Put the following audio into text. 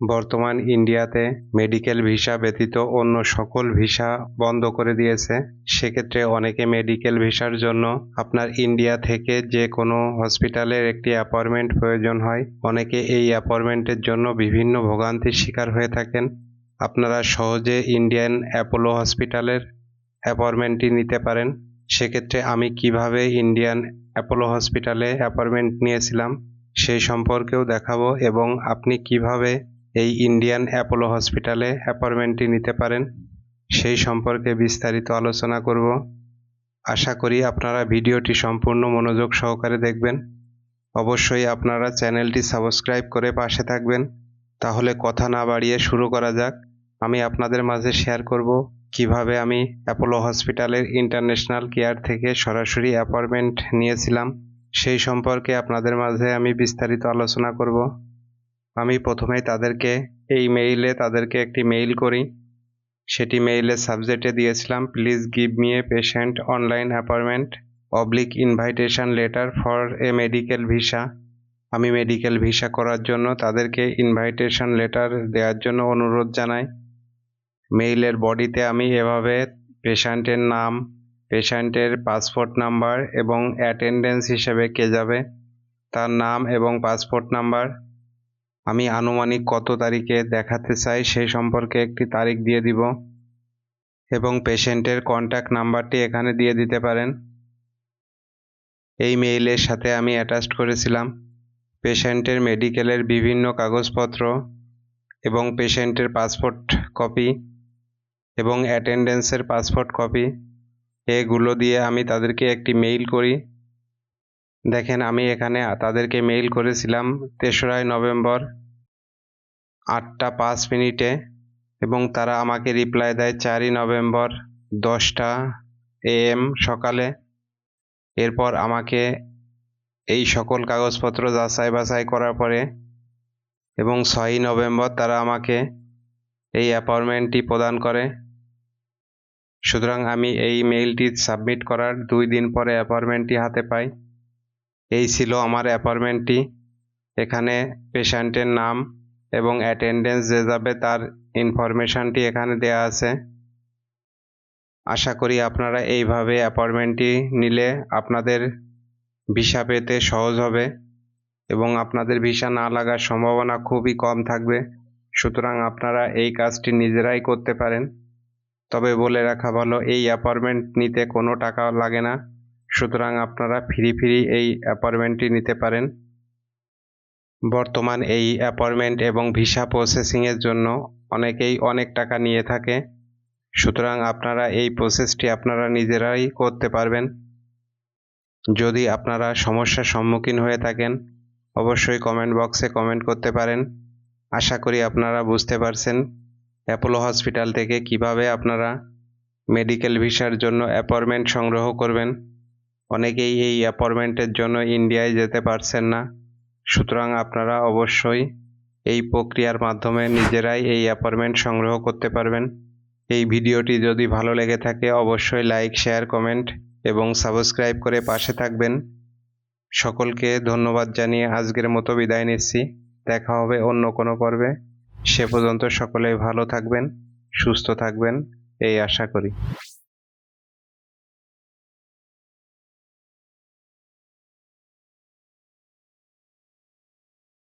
বর্তমান ইন্ডিয়াতে medical visa ব্যতীত অন্য সকল ভিসা বন্ধ করে দিয়েছে। সেক্ষেত্রে অনেকে মেডিকেল ভিসার জন্য আপনার ইন্ডিয়া থেকে যে কোনো হসপিটালের একটি অ্যাপয়েন্টমেন্ট প্রয়োজন হয়। অনেকে এই অ্যাপয়েন্টমেন্টের জন্য বিভিন্ন ভোগান্তির শিকার হয়ে থাকেন। আপনারা সহজে ইন্ডিয়ান অ্যাপোলো হসপিটালের অ্যাপয়েন্টমেন্টটি নিতে পারেন। সেক্ষেত্রে আমি কীভাবে ইন্ডিয়ান অ্যাপোলো হসপিটালে অ্যাপয়েন্টমেন্ট নিয়েছিলাম সেই সম্পর্কেও দেখাবো এবং আপনি কীভাবে এই ইন্ডিয়ান অ্যাপোলো হসপিটালে অ্যাপয়েন্টমেন্টটি নিতে পারেন। সেই সম্পর্কে বিস্তারিত আলোচনা করব। আশা করি আপনারা ভিডিওটি সম্পূর্ণ মনোযোগ সহকারে দেখবেন। অবশ্যই আপনারা চ্যানেলটি সাবস্ক্রাইব করে পাশে থাকবেন। তাহলে কথা না বাড়িয়ে শুরু করা যাক। আমি আপনাদের মাঝে শেয়ার করব কীভাবে আমি অ্যাপোলো হসপিটালের ইন্টারন্যাশনাল কেয়ার থেকে সরাসরি অ্যাপয়েন্টমেন্ট নিয়েছিলাম। সেই সম্পর্কে আপনাদের মাঝে আমি বিস্তারিত আলোচনা করব। আমি প্রথমেই তাদেরকে এই মেইলে তাদেরকে একটি মেইল করি। সেটি মেইলের সাবজেক্টে দিয়েছিলাম please give me a patient online appointment oblique invitation letter for a medical visa আমি মেডিকেল ভিসা করার জন্য তাদেরকে ইনভাইটেশন লেটার দেওয়ার জন্য অনুরোধ জানাই। মেইলের বডিতে আমি এভাবে পেশেন্টের নাম পেশেন্টের পাসপোর্ট নাম্বার এবং অ্যাটেন্ডেন্স হিসেবে কে যাবে, তার নাম এবং পাসপোর্ট নাম্বার আমি আনুমানিক কত তারিখে দেখাতে চাই সেই সম্পর্কে একটি তারিখ দিয়ে দিব এবং পেশেন্টের কন্ট্যাক্ট নাম্বারটি এখানে দিয়ে দিতে পারেন। এই মেইলের সাথে আমি অ্যাটাচড করেছিলাম। পেশেন্টের মেডিকেলের বিভিন্ন কাগজপত্র এবং পেশেন্টের পাসপোর্ট কপি এবং অ্যাটেন্ডেন্সের পাসপোর্ট কপি, এগুলো দিয়ে আমি তাদেরকে একটি মেইল করি। দেখেন, আমি এখানে তাদেরকে মেইল করেছিলাম তেসরাই নভেম্বর আটটা পাঁচ মিনিটে এবং তারা আমাকে রিপ্লাই দেয় চারই নভেম্বর দশটা এএম সকালে। এরপর আমাকে এই সকল কাগজপত্র যাচাই বাছাই করার পরে এবং ছয়ই নভেম্বর তারা আমাকে এই অ্যাপয়েন্টমেন্টটি প্রদান করে। সুতরাং আমি এই মেইলটি সাবমিট করার দুই দিন পরে অ্যাপয়েন্টমেন্টটি হাতে পাই। এই ছিল আমার অ্যাপার্টমেন্টটি। এখানে পেশেন্টের নাম এবং অ্যাটেন্ডেন্স যে যাবে তার ইনফরমেশনটি এখানে দেয়া আছে। আশা করি আপনারা এইভাবে অ্যাপয়েন্টমেন্টটি নিলে আপনাদের ভিসা পেতে সহজ হবে এবং আপনাদের ভিসা না লাগার সম্ভাবনা খুবই কম থাকবে। সুতরাং আপনারা এই কাজটি নিজেরাই করতে পারেন। তবে বলে রাখা ভালো, এই অ্যাপয়েন্টমেন্ট নিতে কোনো টাকা লাগে না। সুতরাং আপনারা ফ্রি ফ্রি এই অ্যাপয়েন্টমেন্টটি নিতে পারেন। বর্তমান এই অ্যাপয়েন্টমেন্ট এবং ভিসা প্রসেসিংয়ের জন্য অনেকেই অনেক টাকা নিয়ে থাকে। সুতরাং আপনারা এই প্রসেসটি আপনারা নিজেরাই করতে পারবেন। যদি আপনারা সমস্যার সম্মুখীন হয়ে থাকেন, অবশ্যই কমেন্ট বক্সে কমেন্ট করতে পারেন। আশা করি আপনারা বুঝতে পারছেন অ্যাপোলো হসপিটাল থেকে কীভাবে আপনারা মেডিকেল ভিসার জন্য অ্যাপয়েন্টমেন্ট সংগ্রহ করবেন। অনেকেই এই অ্যাপয়েন্টমেন্টের জন্য ইন্ডিয়ায় যেতে পারছেন না। সুতরাং আপনারা অবশ্যই এই প্রক্রিয়ার মাধ্যমে নিজেরাই এই অ্যাপয়েন্টমেন্ট সংগ্রহ করতে পারবেন। এই ভিডিওটি যদি ভালো লেগে থাকে, অবশ্যই লাইক শেয়ার কমেন্ট এবং সাবস্ক্রাইব করে পাশে থাকবেন। সকলকে ধন্যবাদ জানিয়ে আজকের মতো বিদায় নিচ্ছি। দেখা হবে অন্য কোনো পর্বে। সে পর্যন্ত সকলেই ভালো থাকবেন, সুস্থ থাকবেন, এই আশা করি।